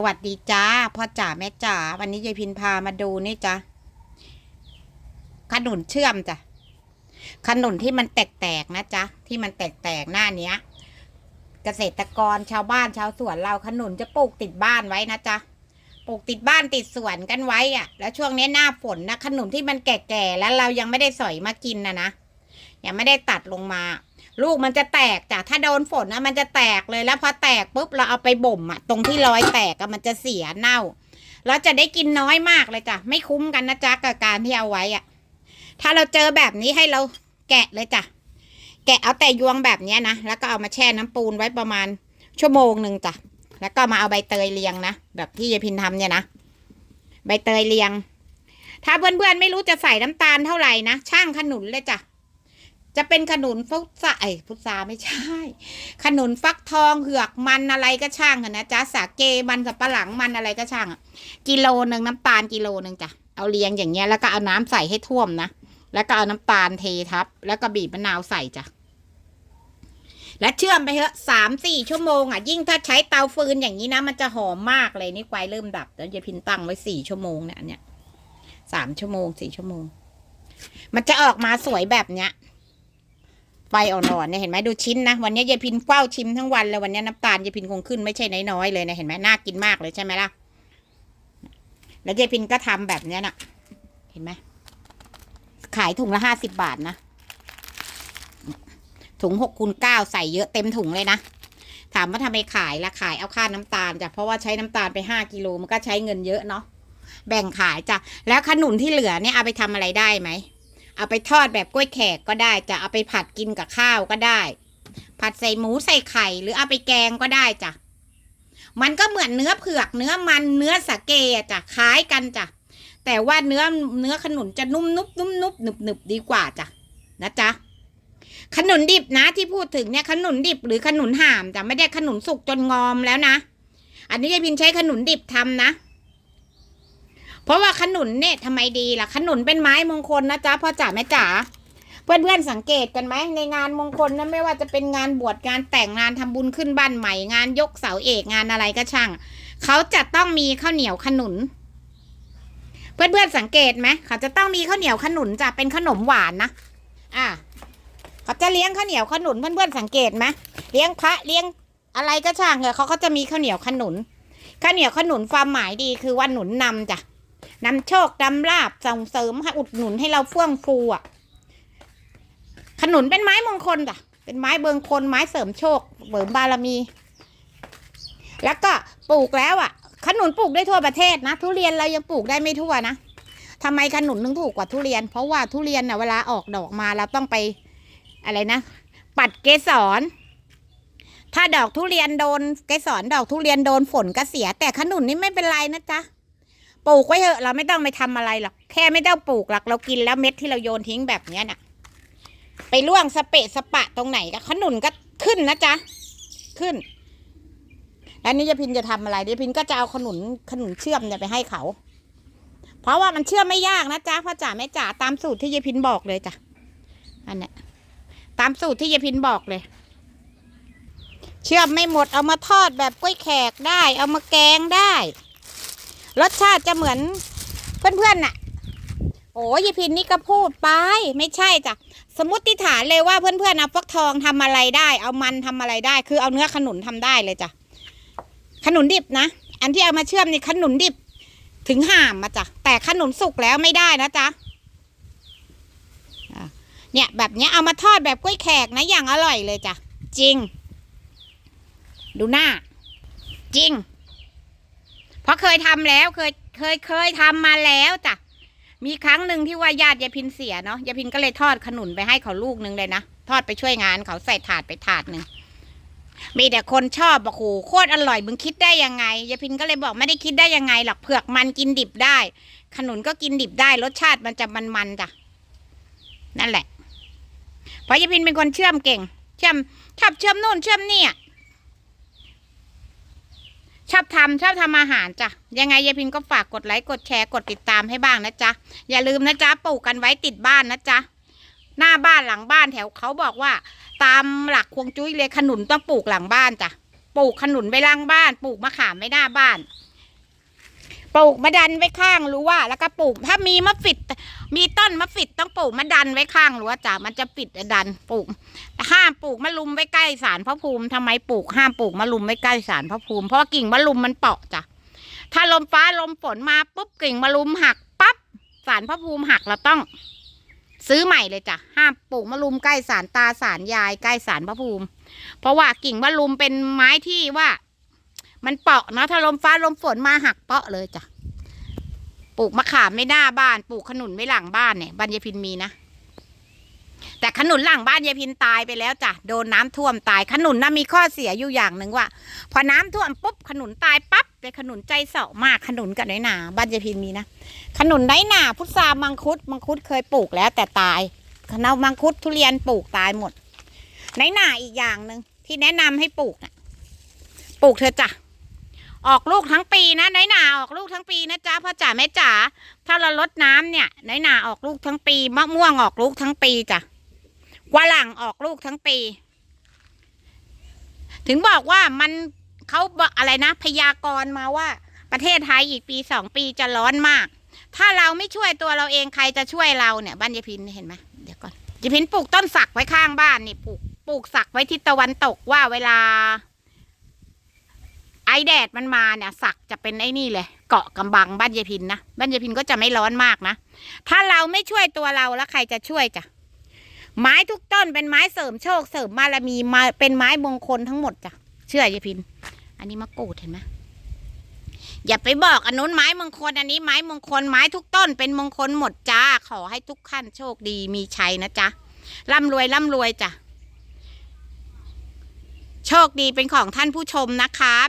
สวัสดีจ้าพ่อจ๋าแม่จ๋าวันนี้ยายพินพามาดูนี่จ้ะขนุนเชื่อมจ้ะขนุนที่มันแตกๆนะจ๊ะที่มันแตกๆหน้าเนี้ย เกษตรกรชาวบ้านชาวสวนเราขนุนจะปลูกติดบ้านไว้นะจ๊ะปลูกติดบ้านติดสวนกันไว้อะแล้วช่วงนี้หน้าฝนนะขนุนที่มันแก่ๆแล้วเรายังไม่ได้สอยมากินนะนะยังไม่ได้ตัดลงมา ลูกมันจะแตกจ้ะถ้าโดนฝนนะมันจะแตกเลยแล้วพอแตกปุ๊บเราเอาไปบ่มอะตรงที่รอยแตกอะมันจะเสียเน่าเราจะได้กินน้อยมากเลยจ้ะไม่คุ้มกันนะจ๊ะกับการที่เอาไว้อะถ้าเราเจอแบบนี้ให้เราแกะเลยจ้ะแกะเอาแต่ยวงแบบนี้นะแล้วก็เอามาแช่น้ำปูนไว้ประมาณชั่วโมงหนึ่งจ้ะแล้วก็มาเอาใบเตยเรียงนะแบบที่ยายพินทำเนี่ยนะใบเตยเรียง ถ้าเพื่อนๆไม่รู้จะใส่น้ำตาลเท่าไหร่นะช่างขนุนเลยจ้ะ จะเป็นขนุนฟุตซาไอฟุตซาไม่ใช่ ขนุนฟักทองเหือกมันอะไรก็ช่างนะจ๊ะสาเกมันสับปะหลังมันอะไรก็ช่างอะกิโลหนึ่งน้ำตาลกิโลหนึ่งจ้ะเอาเรียงอย่างเงี้ยแล้วก็เอาน้ำใส่ให้ท่วมนะแล้วก็เอาน้ำตาลเททับ แล้วก็บีบมะนาวใส่จ้ะและเชื่อมไปเถอะสามสี่ชั่วโมงอะ ยิ่งถ้าใช้เตาฟืนอย่างนี้นะ มันจะหอมมากเลยนี่ไฟเริ่มดับแล้วยายพินตั้งไว้สี่ชั่วโมงเนี่ยอันเนี่ยสามชั่วโมงสี่ชั่วโมง มันจะออกมาสวยแบบเนี้ย ไฟอ่อนๆเนี่ยเห็นไหมดูชิ้นนะ วันนี้ยายพินเฝ้าชิมทั้งวันเลยวันนี้น้ำตาลยายพินคงขึ้นไม่ใช่น้อยๆเลยนะเห็นไหมน่ากินมากเลยใช่ไหมล่ะแล้วยายพินก็ทำแบบเนี้ยน่ะ เห็นไหมขายถุงละห้าสิบบาทนะถุงหกคูณเก้าใส่เยอะเต็มถุงเลยนะถามว่าทำไมขายละขายเอาค่าน้ำตาลจ้ะเพราะว่าใช้น้ำตาลไปห้ากิโลมันก็ใช้เงินเยอะเนาะแบ่งขายจ้ะแล้วขนุนที่เหลือเนี่ยเอาไปทำอะไรได้ไหม เอาไปทอดแบบกล้วยแขกก็ได้ จะเอาไปผัดกินกับข้าวก็ได้ ผัดใส่หมูใส่ไข่ หรือเอาไปแกงก็ได้จ้ะมันก็เหมือนเนื้อเผือกเนื้อมันเนื้อสาเกะจ้ะคล้ายกันจ้ะแต่ว่าเนื้อเนื้อขนุนจะนุ่มนุบนุ่มนุบหนึบหนึบดีกว่าจ้ะนะจ๊ะขนุนดิบนะที่พูดถึงเนี่ยขนุนดิบหรือขนุนห่ามจ้ะไม่ได้ขนุนสุกจนงอมแล้วนะ อันนี้ยายพินใช้ขนุนดิบทำนะ เพราะว่าขนุนเนี่ยทำไมดีล่ะ ขนุนเป็นไม้มงคลนะจ๊ะพ่อจ๋าแม่จ๋าเพื่อนเพื่อนๆสังเกตกันไหมในงานมงคลนะไม่ว่าจะเป็นงานบวชงานแต่งงานทำบุญขึ้นบ้านใหม่งานยกเสาเอกงานอะไรก็ช่าง เขาจะต้องมีข้าวเหนียวขนุนเพื่อนเพื่อนๆสังเกตไหมเขาจะต้องมีข้าวเหนียวขนุนจะเป็นขนมหวานนะอะเขาจะเลี้ยงข้าวเหนียวขนุนเพื่อนเพื่อนๆสังเกตไหมเลี้ยงพระเลี้ยงอะไรก็ช่างเถอะเขาก็จะมีข้าวเหนียวขนุนข้าวเหนียวขนุนความหมายดีคือว่าหนุนนำจ้ะ นำโชคนำลาบส่งเสริมให้อุดหนุนให้เราเฟื่องฟูอะ ขนุนเป็นไม้มงคลจ้ะเป็นไม้เบิงคนไม้เสริมโชคเสริมบารมี แล้วก็ปลูกแล้วอะ ขนุนปลูกได้ทั่วประเทศนะทุเรียนเรายังปลูกได้ไม่ทั่วนะทำไมขนุนถึงถูกกว่าทุเรียน เพราะว่าทุเรียนน่ะเวลาออกดอกมาเราต้องไปอะไรนะ ปัดเกสร ถ้าดอกทุเรียนโดนเกสรดอกทุเรียนโดนฝนก็เสีย แต่ขนุนนี่ไม่เป็นไรนะจ๊ะ ปลูกไว้เถอะเราไม่ต้องไปทำอะไรหรอกแค่ไม่ต้องปลูกหรอกเรากินแล้วเม็ดที่เราโยนทิ้งแบบเนี้ยน่ะ ไปล่วงสเปะสปะตรงไหนก็ขนุนก็ขึ้นนะจ๊ะขึ้นแล้วนี่ยายพินจะทำอะไรยายพินก็จะเอาขนุนขนุนเชื่อมเนี่ยไปให้เขา เพราะว่ามันเชื่อมไม่ยากนะจ๊ะพ่อจ๋าแม่จ๋าตามสูตรที่ยายพินบอกเลยจ้ะอันเนี้ยตามสูตรที่ยพินบอกเลย เชื่อมไม่หมดเอามาทอดแบบกล้วยแขกได้ เอามาแกงได้ รสชาติจะเหมือนเพื่อนๆน่ะ โอ้ยพินนี่ก็พูดไป ไม่ใช่จ้ะ สมมติฐานเลยว่าเพื่อนๆเอาฟักทองทำอะไรได้ เอามันทำอะไรได้ คือเอาเนื้อขนุนทำได้เลยจ้ะ ขนุนดิบนะ อันที่เอามาเชื่อมนี่ขนุนดิบ ถึงห่ามมาจ้ะ แต่ขนุนสุกแล้วไม่ได้นะจ๊ะอะเนี่ยแบบเนี้ยเอามาทอดแบบกล้วยแขกนะอย่างอร่อยเลยจ้ะ จริง ดูหน้า จริง เพราะเคยทำแล้วเคยเคยเคยทำมาแล้วจ้ะมีครั้งหนึ่งที่ว่าญาติยายพินเสียเนาะยายพินก็เลยทอดขนุนไปให้เขาลูกหนึ่งเลยนะทอดไปช่วยงานเขาใส่ถาดไปถาดหนึ่งมีแต่คนชอบบอกโหโคตรอร่อยมึงคิดได้ยังไงยายพินก็เลยบอกไม่ได้คิดได้ยังไงหรอกเผือกมันกินดิบได้ ขนุนก็กินดิบได้รสชาติมันจะมันๆจ้ะนั่นแหละ เพราะยายพินเป็นคนเชื่อมเก่ง เชื่อมชอบเชื่อมนู่นเชื่อมนี่ ชอบทำชอบทำอาหารจ้ะ ยังไงยายพินก็ฝากกดไลค์กดแชร์กดติดตามให้บ้างนะจ๊ะ อย่าลืมนะจ๊ะปลูกกันไว้ติดบ้านนะจ๊ะ หน้าบ้านหลังบ้านแถวเขาบอกว่า ตามหลักควงจุ้ยเลยขนุนต้องปลูกหลังบ้านจ้ะ ปลูกขนุนไว้ล่างบ้าน ปลูกมะขามไว้หน้าบ้าน ปลูกมะดันไว้ข้างรู้ว่า แล้วก็ปลูกถ้ามีมะฟิด มีต้นมะฟิดต้องปลูกมะดันไว้ข้างรั้วจ้ะมันจะปิดดันปลูกห้ามปลูกมะลุมไว้ใกล้สารพระภูมิทำไมปลูกห้ามปลูกมะลุมไว้ใกล้สารพระภูมิเพราะกิ่งมะลุมมันเปาะจ้ะถ้าลมฟ้าลมฝนมาปุ๊บกิ่งมะลุมหักปั๊บสารพระภูมิหักเราต้อง ซื้อใหม่เลยจ้ะห้ามปลูกมะลุมใกล้สารตาสารยายใกล้สารพระภูมิ เพราะว่ากิ่งมะลุมเป็นไม้ที่ว่า มันเปาะเนาะถ้าลมฟ้าลมฝนมาหักเปาะเลยจ้ะ ปลูกมะขามไม่หน้าบ้าน ปลูกขนุนไม่หลังบ้านเนี่ยบ้านยายพินมีนะ แต่ขนุนหลังบ้านยายพินตายไปแล้วจ้ะโดนน้ำท่วมตายขนุนน่ะมีข้อเสียอยู่อย่างหนึ่งว่า พอน้ำท่วมปุ๊บขนุนตายปั๊บเลยขนุนใจเสาะมากขนุนกับน้อยหนาบ้านยายพินมีนะขนุนน้อยหนาพุทรามังคุดมังคุดเคยปลูกแล้วแต่ตายขนาวมังคุดทุเรียนปลูกตายหมดน้อยหนาอีกอย่างหนึ่งที่แนะนำให้ปลูกน่ะปลูกเธอจ้ะ ออกลูกทั้งปีนะน้อยหนาออกลูกทั้งปีนะจ๊ะพ่อจ๋าแม่จ๋าถ้าเราลดน้ำเนี่ยน้อยหนาออกลูกทั้งปีมะม่วงออกลูกทั้งปีจ้ะกวาหลังออกลูกทั้งปี ถึงบอกว่ามันเขาบอกอะไรนะพยากรณ์มาว่า ประเทศไทยอีกปีสองปีจะร้อนมาก ถ้าเราไม่ช่วยตัวเราเองใครจะช่วยเราเนี่ยบ้านยายพินเห็นไหมเดี๋ยวก่อนยายพินปลูกต้นสักไว้ข้างบ้านนี่ปลูกปลูกสักไว้ทิศตะวันตกว่าเวลา อแดดมันมาเนี่ยสักจะเป็นไอ้นี่เลย เกาะกำบังบ้านยายพินนะบ้านยายพินก็จะไม่ร้อนมากนะ ถ้าเราไม่ช่วยตัวเราแล้วใครจะช่วยจ้ะไม้ทุกต้นเป็นไม้เสริมโชคเสริมบารมีมาเป็นไม้มงคลทั้งหมดจ้ะเชื่อยายพิน อันนี้มะกรูดเห็นไหมอย่าไปบอกอันนู้นไม้มงคลอันนี้ไม้มงคลไม้ทุกต้นเป็นมงคลหมดจ้า ขอให้ทุกขั้นโชคดีมีชัยนะจ๊ะร่ำรวยร่ำรวยจ้ะโชคดีเป็นของท่านผู้ชมนะครับ